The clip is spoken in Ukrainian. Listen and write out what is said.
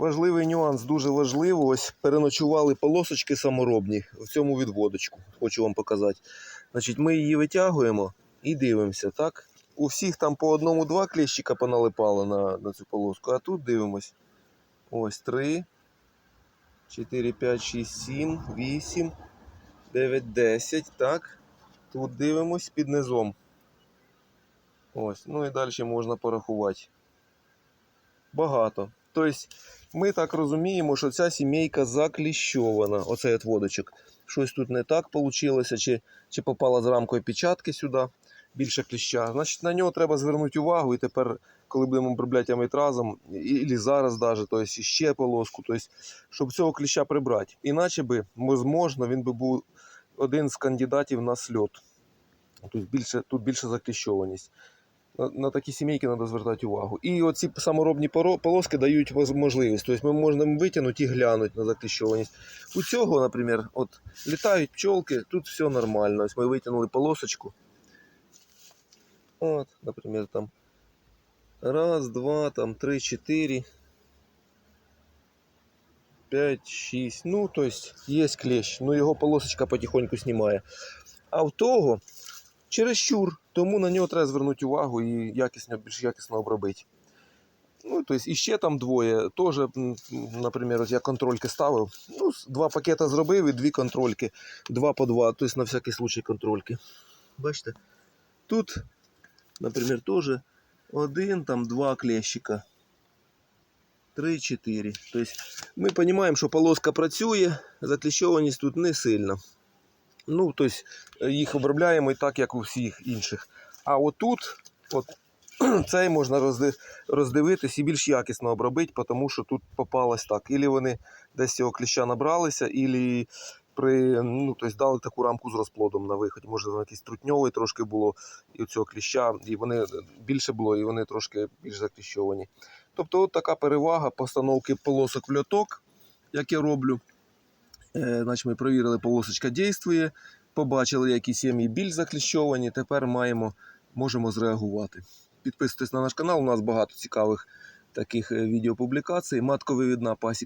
Важливий нюанс, дуже важливо. Ось переночували полосочки саморобні в цьому відводочку. Хочу вам показати. Значить, ми її витягуємо і дивимося, так? У всіх там по одному-два кліщика поналипало на, на цю полоску, а тут дивимось. Ось 3, 4, 5, 6, 7, 8, 9, 10. Так. Тут дивимось під низом. Ось. Ну і далі можна порахувати. Багато. Тобто, ми так розуміємо, що ця сімейка закліщована. Оцей отводочок. Щось тут не так вийшло, чи, чи попала з рамкою печатки сюди більше кліща. Значить, на нього треба звернути увагу. І тепер, коли будемо обробляти амітразом, і, зараз даже, тобто ще полоску, тобто, щоб цього кліща прибрати. Іначе би, можливо, він би був один з кандидатів на сльот. Тут більше, тут більше закліщованість. На, такі сімейки треба звертати увагу. І оці саморобні полоски дають можливість. Тобто ми можемо витягнути і глянути на закліщованість. У цього, наприклад, от літають пчолки, тут все нормально. Ось ми витягнули полосочку. От, наприклад, там раз, два, там три, чотири. 5, 6. Ну, то есть є клещ, ну його полосочка потихоньку знімає. А в того чересчур, тому на нього треба звернути увагу і якісно, більш якісно обробити. Ну, то есть, і ще там двоє. Теж, наприклад, я контрольки ставив. Ну, два пакета зробив і дві контрольки. Два по два, тобто на всякий случай контрольки. Бачите? Тут, наприклад, теж один, там два клещика. 3-4. Тобто ми розуміємо, що полоска працює, закліщованість тут не сильна. Ну, тобто їх обробляємо і так, як у всіх інших. А отут, от, цей можна роздивитись і більш якісно обробити, тому що тут попалось так. Ілі вони десь цього кліща набралися, ілі при, ну, тобто дали таку рамку з розплодом на виході. Може, воно якийсь трутньовий трошки було і у цього кліща, і вони більше було, і вони трошки більш закліщовані. Тобто, от така перевага постановки полосок в льоток, як я роблю. Е, значить, ми провірили, полосочка дійствує, побачили, які сім'ї більш закліщовані. Тепер маємо, можемо зреагувати. Підписуйтесь на наш канал, у нас багато цікавих таких е, відеопублікацій. Матковивідна пасіка.